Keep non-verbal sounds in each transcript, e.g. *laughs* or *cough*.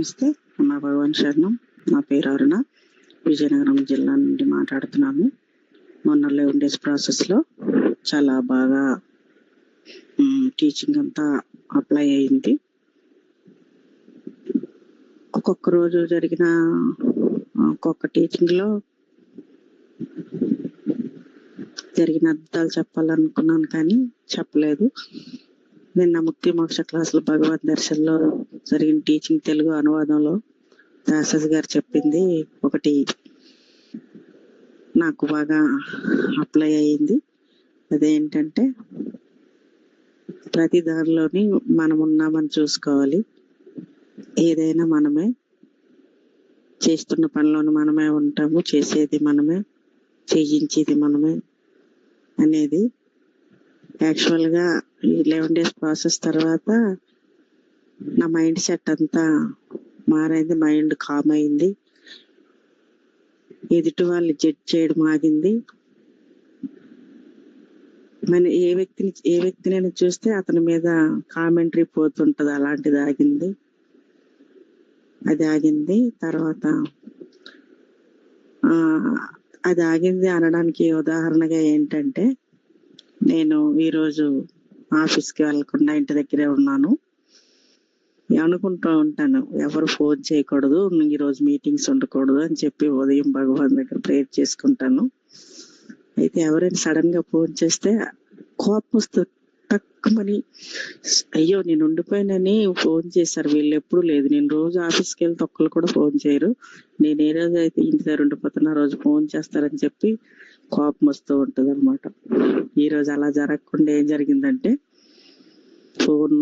నమస్తే. మా భగవాన్ శరణం. నా పేరు అరుణ. విజయనగరం జిల్లా నుండి మాట్లాడుతున్నాము. మొన్న లెవెన్ డేస్ ప్రాసెస్లో చాలా బాగా టీచింగ్ అంతా అప్లై అయింది. ఒక్కొక్క రోజు జరిగిన ఒక్కొక్క టీచింగ్లో జరిగిన అద్దాలు చెప్పాలనుకున్నాను కానీ చెప్పలేదు. నిన్న ముక్తి మోక్ష క్లాసులు భగవద్ దర్శన్లో జరిగిన టీచింగ్ తెలుగు అనువాదంలో దాసజ్ గారు చెప్పింది ఒకటి. నాకు బాగా అప్లై అయింది. అదేంటంటే ప్రతి దారిలోని మనం ఉన్నామని చూసుకోవాలి. ఏదైనా మనమే చేస్తున్న పనిలోని మనమే ఉంటాము. చేసేది మనమే చేయించేది మనమే అనేది యాక్చువల్గా ఈ లెవెన్ డేస్ ప్రాసెస్ తర్వాత నా మైండ్ సెట్ అంతా మారైంది. మైండ్ కామ్ అయింది. ఎదుటి వాళ్ళు జడ్జ్ చేయడం ఆగింది. మన ఏ వ్యక్తిని ఏ వ్యక్తినైనా చూస్తే అతని మీద కామెంటరీ పోతుంటది. అలాంటిది ఆగింది. అది ఆగింది. తర్వాత అది ఆగింది అనడానికి ఉదాహరణగా ఏంటంటే నేను ఈరోజు ఆఫీస్కి వెళ్ళకుండా ఇంటి దగ్గరే ఉన్నాను. అనుకుంటూ ఉంటాను ఎవరు ఫోన్ చేయకూడదు ఈరోజు మీటింగ్స్ ఉండకూడదు అని చెప్పి ఉదయం భగవాన్ దగ్గర ప్రేయర్ చేసుకుంటాను. అయితే ఎవరైనా సడన్గా ఫోన్ చేస్తే కోపం వస్తుంది. తక్కువని అయ్యో నేను ఉండిపోయినని ఫోన్ చేశారు. వీళ్ళు ఎప్పుడు లేదు. నేను రోజు ఆఫీస్కి వెళ్తే ఒక్కరు కూడా ఫోన్ చేయరు. నేను ఏ రోజు అయితే ఇంటి దగ్గర ఉండిపోతున్నా రోజు ఫోన్ చేస్తారని చెప్పి కోపం వస్తూ ఉంటుంది అనమాట ఈ రోజు అలా జరగకుండా ఏం జరిగిందంటే ఫోన్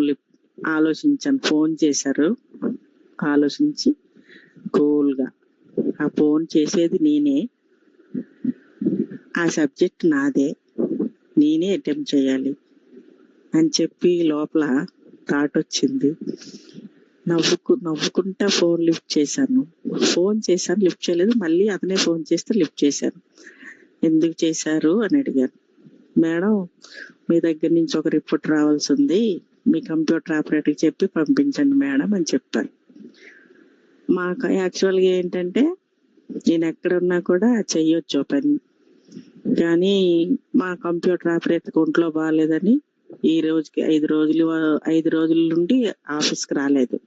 ఆలోచించాను. ఫోన్ చేశారు. ఆలోచించి కూల్గా. ఆ ఫోన్ చేసేది నేనే. ఆ సబ్జెక్ట్ నాదే. నేనే అటెంప్ట్ చేయాలి. అని చెప్పి లోపల థాట్ వచ్చింది. నవ్వుకు నవ్వుకుంటా ఫోన్ లిఫ్ట్ చేశాను. ఫోన్ చేశాను లిఫ్ట్ చేయలేదు. మళ్ళీ అతనే ఫోన్ చేస్తే లిఫ్ట్ చేశాను. ఎందుకు చేశారు? అని అడిగాను. మేడం మీ దగ్గర నుంచి ఒక రిపోర్ట్ రావాల్సి ఉంది. మీ కంప్యూటర్ ఆపరేటర్కి చెప్పి పంపించండి మేడం అని చెప్పారు మాకు యాక్చువల్గా ఏంటంటే నేను ఎక్కడున్నా కూడా చెయ్యొచ్చు పని. కానీ మా కంప్యూటర్ ఆపరేటర్ ఒంట్లో బాగాలేదని ఈ రోజుకి ఐదు రోజులు ఐదు రోజుల నుండి ఆఫీస్కి రాలేదు.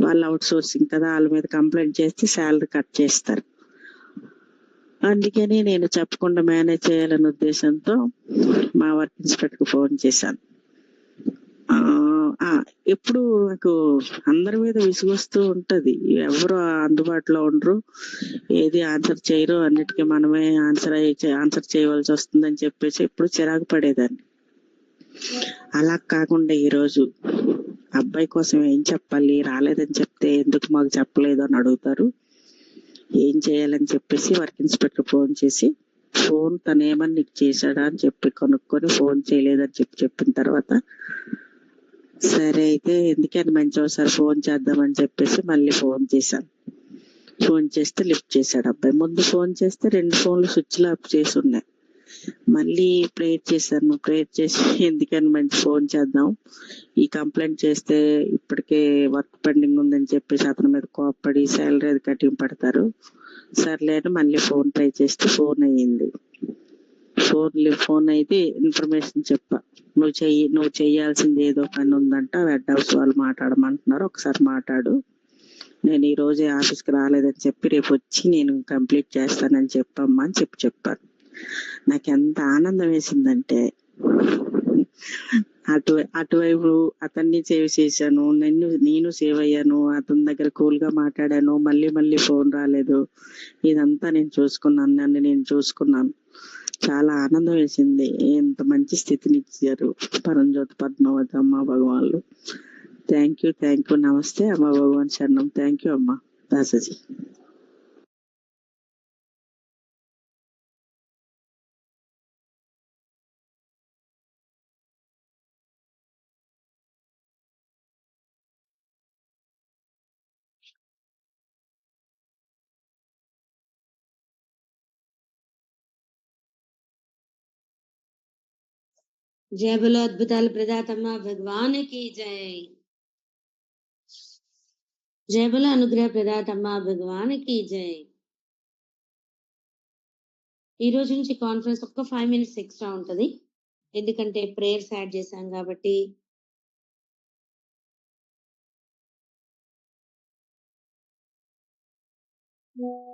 వాళ్ళు అవుట్ సోర్సింగ్ కదా వాళ్ళ మీద కంప్లైంట్ చేస్తే శాలరీ కట్ చేస్తారు. అందుకని నేను చెప్పకుండా మేనేజ్ చేయాలనే ఉద్దేశంతో మా వర్క్ ఇన్స్పెక్టర్కి ఫోన్ చేశాను. ఎప్పుడు నాకు అందరి మీద విసుగొస్తూ ఉంటది. ఎవరు అందుబాటులో ఉండరు. ఏది ఆన్సర్ చేయరు. అన్నిటికీ మనమే ఆన్సర్ ఆన్సర్ చేయవలసి వస్తుందని చెప్పేసి ఎప్పుడు చిరాకు పడేదాన్ని. అలా కాకుండా ఈరోజు అబ్బాయి కోసం ఏం చెప్పాలి? రాలేదని చెప్తే ఎందుకు మాకు చెప్పలేదు అని అడుగుతారు. ఏం చేయాలని చెప్పేసి వర్క్ ఇన్స్పెక్టర్ ఫోన్ చేసి ఫోన్ తను నీకు చేశాడా? అని చెప్పి కొనుక్కొని ఫోన్ చేయలేదని చెప్పి చెప్పిన తర్వాత సరే అయితే ఎందుకని మంచి ఒకసారి ఫోన్ చేద్దామని చెప్పేసి మళ్ళీ ఫోన్ చేశాను. ఫోన్ చేస్తే లిఫ్ట్ చేశాడు అబ్బాయి. ముందు ఫోన్ చేస్తే రెండు ఫోన్లు స్విచ్లో ఆఫ్ చేసి ఉన్నాయి. మళ్ళీ ప్రేయర్ చేశాను. ప్రేయర్ చేసి *laughs* ఎందుకని మంచి ఫోన్ చేద్దాం. ఈ కంప్లైంట్ చేస్తే ఇప్పటికే వర్క్ పెండింగ్ ఉందని చెప్పేసి అతని మీద కోప్పడి శాలరీ అది కటింగ్ పడతారు. సర్లే అని మళ్ళీ ఫోన్ ట్రై చేస్తే ఫోన్ అయ్యింది. ఫోన్ ఫోన్ అయితే ఇన్ఫర్మేషన్ చెప్పా. నువ్వు చెయ్యి నువ్వు చెయ్యాల్సింది ఏదో పని ఉందంట రెడ్ హౌస్ వాళ్ళు మాట్లాడమంటున్నారు. ఒకసారి మాట్లాడు. నేను ఈ రోజే ఆఫీస్కి రాలేదని చెప్పి రేపు వచ్చి నేను కంప్లీట్ చేస్తానని చెప్పమ్మా అని చెప్పి చెప్పాను నాకు ఎంత ఆనందం వేసిందంటే అటు అటువైపు అతన్ని సేవ్ చేశాను నిన్ను నేను సేవ్ అయ్యాను అతని దగ్గర కూల్గా మాట్లాడాను మళ్ళీ మళ్ళీ ఫోన్ రాలేదు. ఇదంతా నేను చూసుకున్నాను నన్ను నేను చూసుకున్నాను. చాలా ఆనందం వేసింది. ఎంత మంచి స్థితిని ఇచ్చారు పరంజ్యోతి పద్మావతి అమ్మ భగవాన్లు. థ్యాంక్ యూ థ్యాంక్ యూ నమస్తే అమ్మ భగవాన్ శరణం. థ్యాంక్ యూ అమ్మ. దాసజీ జయ బలో అద్భుతాలు ప్రదాతమ్మ భగవానికి జై. జయ బల అనుగ్రహ ప్రదాతమ్మ భగవానికి జై. ఈ రోజు నుంచి కాన్ఫరెన్స్ ఒక్క ఫైవ్ మినిట్స్ ఎక్స్ట్రా ఉంటది. ఎందుకంటే ప్రేయర్స్ యాడ్ చేశాం కాబట్టి. Yeah.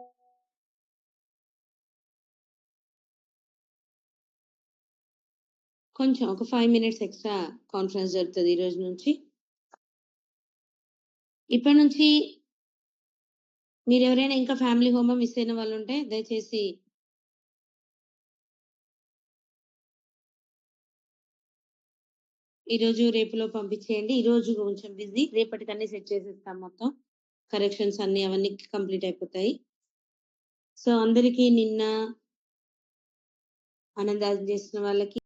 కొంచెం ఒక ఫైవ్ మినిట్స్ ఎక్స్ట్రా కాన్ఫరెన్స్ జరుగుతుంది ఈ రోజు నుంచి. ఇప్పటి నుంచి మీరు ఎవరైనా ఇంకా ఫ్యామిలీ హోమం మిస్ అయిన వాళ్ళు ఉంటే దయచేసి ఈరోజు రేపులో పంపించేయండి. ఈ రోజు కొంచెం బిజీ రేపటికన్నీ సెట్ చేసేస్తాం మొత్తం. కరెక్షన్స్ అన్ని అవన్నీ కంప్లీట్ అయిపోతాయి. సో అందరికీ నిన్న ఆనందాలు చేసిన వాళ్ళకి